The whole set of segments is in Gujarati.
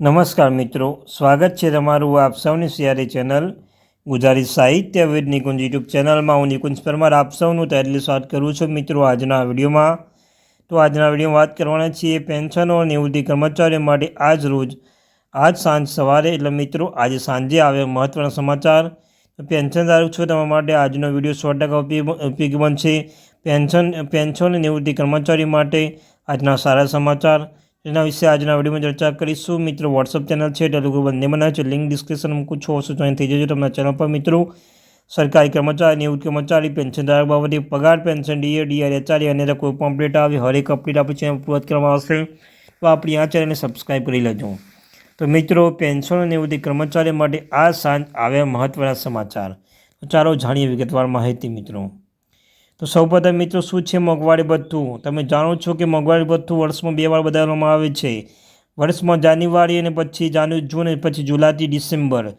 નમસ્કાર મિત્રો, સ્વાગત છે તમારું આપ સૌની સિયારી ચેનલ ગુજરાતી સાહિત્ય વેદ નિકુંજ યુટ્યુબ ચેનલમાં. હું નિકુંજ પરમાર આપ સૌનું તહેલી સ્વાગત કરું છું મિત્રો આજના વિડીયોમાં. તો આજના વિડીયોમાં વાત કરવાના છીએ પેન્શનો નિવૃત્તિ કર્મચારીઓ માટે આજ રોજ, આજ સાંજ સવારે, એટલે મિત્રો આજે સાંજે આવે મહત્ત્વના સમાચાર. પેન્શનધારક છો તમારા માટે આજનો વીડિયો સો ટકા ઉપયોગી બનશે. પેન્શન પેન્શન નિવૃત્તિ કર્મચારી માટે આજના સારા સમાચાર. એના વિશે આજના વિડીયોમાં ચર્ચા કરીશું. મિત્રો વોટ્સઅપ ચેનલ છે ટેલિગ્રામ બંને બનાવે છે. લિંક ડિસ્ક્રિપ્શન મૂકું છો. ઓછું જોઈન થઈ જજો તમારા ચેનલ પર. મિત્રો, સરકારી કર્મચારી નિવૃત્ત કર્મચારી પેન્શન ધારક બાબતે પગાર પેન્શન ડીએ ડીઆર એચઆરએ અને કોઈ પણ અપડેટ આવે, હરેક અપડેટ આપણી ચેનલ પૂરત કરવામાં આવશે. તો આપણી આ ચેનલને સબસ્ક્રાઈબ કરી લેજો. તો મિત્રો પેન્શન નિવૃત્તિ કર્મચારી માટે આ સાંજ આવ્યા મહત્ત્વના સમાચાર. ચાલો જાણીએ વિગતવાર માહિતી મિત્રો. તો સૌપ્રથમ મિત્રો શું છે મોંઘવારી ભથ્થું? તમે જાણો છો કે મોંઘવારી ભથ્થું વર્ષમાં બે વાર બદલવામાં આવે છે. વર્ષમાં જાન્યુઆરી અને પછી જાન્યુ જૂન અને પછી જુલાઈથી ડિસેમ્બર.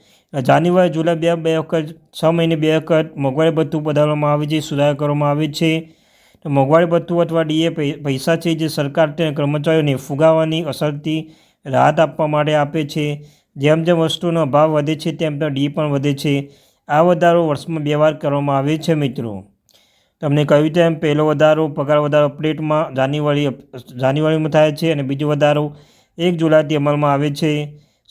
જાન્યુઆરી, જુલાઈ બે બે વખત, છ મહિને બે વખત મોંઘવારી ભથ્થું વધારવામાં આવે છે, સુધારા કરવામાં આવે છે. તો મોંઘવારી ભથ્થું અથવા ડીએ પૈસા છે જે સરકાર તેના કર્મચારીઓને ફુગાવાની અસરથી રાહત આપવા માટે આપે છે. જેમ જેમ વસ્તુનો ભાવ વધે છે, તેમ તેમ ડી પણ વધે છે. આ વધારો વર્ષમાં બે વાર કરવામાં આવે છે મિત્રો. તમને કહ્યું તેમ પહેલો વધારો, પગાર વધારો અપડેટમાં જાન્યુઆરી જાન્યુઆરીમાં થાય છે અને બીજો વધારો એક જુલાઈથી અમલમાં આવે છે.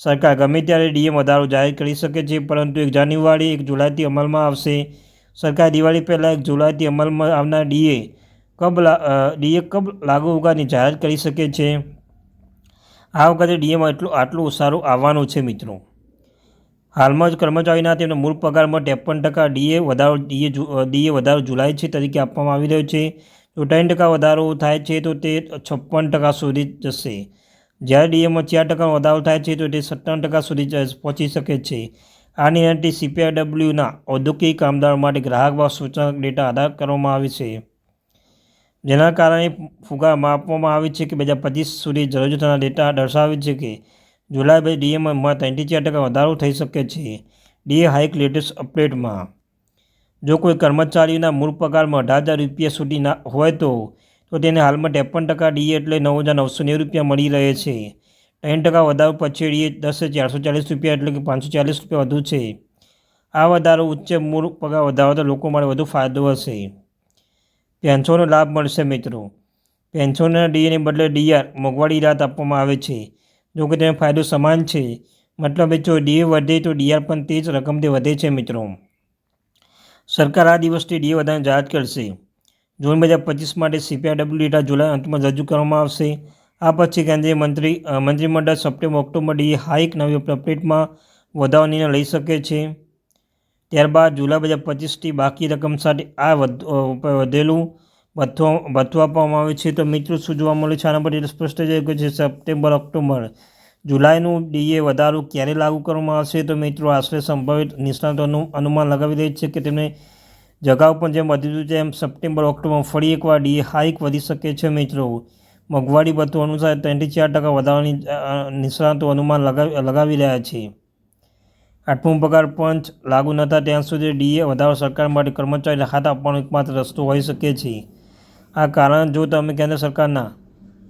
સરકાર ગમે ત્યારે ડીએમ વધારો જાહેર કરી શકે છે, પરંતુ એક જાન્યુઆરી, એક જુલાઈથી અમલમાં આવશે. સરકાર દિવાળી પહેલાં એક જુલાઈથી અમલમાં આવનાર ડીએ કબ ડીએ કબ લાગુ હોવાની જાહેર કરી શકે છે? આ વખતે ડીએમાં એટલું આટલું સારું આવવાનું છે મિત્રો. હાલમાં જ કર્મચારીના તેમના મૂળ પગારમાં ત્રેપન ટકા ડીએ વધારો, ડીએ ડીએ વધારો જુલાઈ છે તરીકે આપવામાં આવી રહ્યો છે. જો ત્રણ ટકા વધારો થાય છે તો તે છપ્પન ટકા સુધી જશે. જ્યારે ડીએમાં ચાર ટકાનો વધારો થાય છે તો તે સત્તાવન ટકા સુધી પહોંચી શકે છે. આ નિર્ણયથી સીપીઆઈડબ્લ્યુના ઔદ્યોગિક કામદારો માટે ગ્રાહક ભાવ સૂચક ડેટા આધાર કરવામાં આવે છે. જેના કારણે ફુગા આપવામાં આવે છે કે બે હજાર પચીસ સુધી જરૂર થનાર ડેટા દર્શાવે છે કે જુલાઈ બાદ ડીએમાં ત્રણથી ચાર ટકા વધારો થઈ શકે છે. ડીએ હાઇક લેટેસ્ટ અપડેટમાં, જો કોઈ કર્મચારીના મૂળ પગારમાં અઢાર હજાર રૂપિયા સુધી ના હોય તો તો તેને હાલમાં ત્રેપન ટકા ડીએ એટલે નવ હજાર નવસો નેવું રૂપિયા મળી રહે છે. ત્રણ ટકા વધારો પછી ડીએ દસ ચારસો ચાલીસ રૂપિયા એટલે કે પાંચસો ચાલીસ રૂપિયા વધુ છે. આ વધારો ઉચ્ચ મૂળ પગાર વધારતા લોકો માટે વધુ ફાયદો હશે. પેન્શનનો લાભ મળશે મિત્રો. પેન્શનના ડીએને બદલે ડીઆર મોંઘવારી રાહત આપવામાં આવે છે. જો કે તેનો ફાયદો સમાન છે. મતલબ જો ડીએ વધે તો ડીઆર પણ તે જ રકમથી વધે છે મિત્રો. સરકાર આ દિવસથી ડીએ વધારને જાહેર કરશે. જૂન બે હજાર પચીસ માટે સીપીઆઈડબ્લ્યુ ડેટા જુલાઈ અંતમાં રજૂ કરવામાં આવશે. આ પછી કેન્દ્રીય મંત્રી મંત્રીમંડળ સપ્ટેમ્બર, ઓક્ટોબર ડીએ હાઇક નવી અપડેટમાં વધારો નિર્ણય લઈ શકે છે. ત્યારબાદ જુલાઈ બે હજાર પચીસથી બાકી રકમ સાથે આ વધેલું. ભથ્થું ભથ્થું આપવામાં આવે છે તો મિત્રો શું જોવા મળે છે. આના પર સ્પષ્ટ થઈ ગયું છે સપ્ટેમ્બર, ઓક્ટોબર, જુલાઈનું ડીએ વધારો ક્યારે લાગુ કરવામાં આવશે તો મિત્રો આશરે સંભવિત નિષ્ણાતોનું અનુમાન લગાવી દે છે કે તેમને જગાવ પણ જેમ વધ્યું છે, એમ સપ્ટેમ્બર, ઓક્ટોબર ફરી એકવાર ડીએ હાઇક વધી શકે છે મિત્રો. મોંઘવારી ભથ્થું અનુસાર ત્રણથી ચાર ટકા વધારાની નિષ્ણાતો અનુમાન લગાવી લગાવી રહ્યા છે. આઠમું પગાર પંચ લાગુ ન થાય ત્યાં સુધી ડીએ વધારો સરકાર માટે કર્મચારી રાહત આપવાનો એકમાત્ર રસ્તો હોઈ શકે છે. આ કારણ જો તમે કેન્દ્ર સરકારના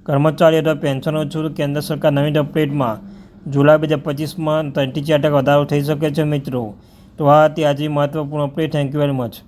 કર્મચારી અથવા પેન્શનો છો, તો કેન્દ્ર સરકાર નવી અપડેટમાં જુલાઈ બે હજાર પચીસમાં ત્રણથી ચાર ટકા વધારો થઈ શકે છે મિત્રો. તો આ હતી આજે મહત્વપૂર્ણ update. Thank you very much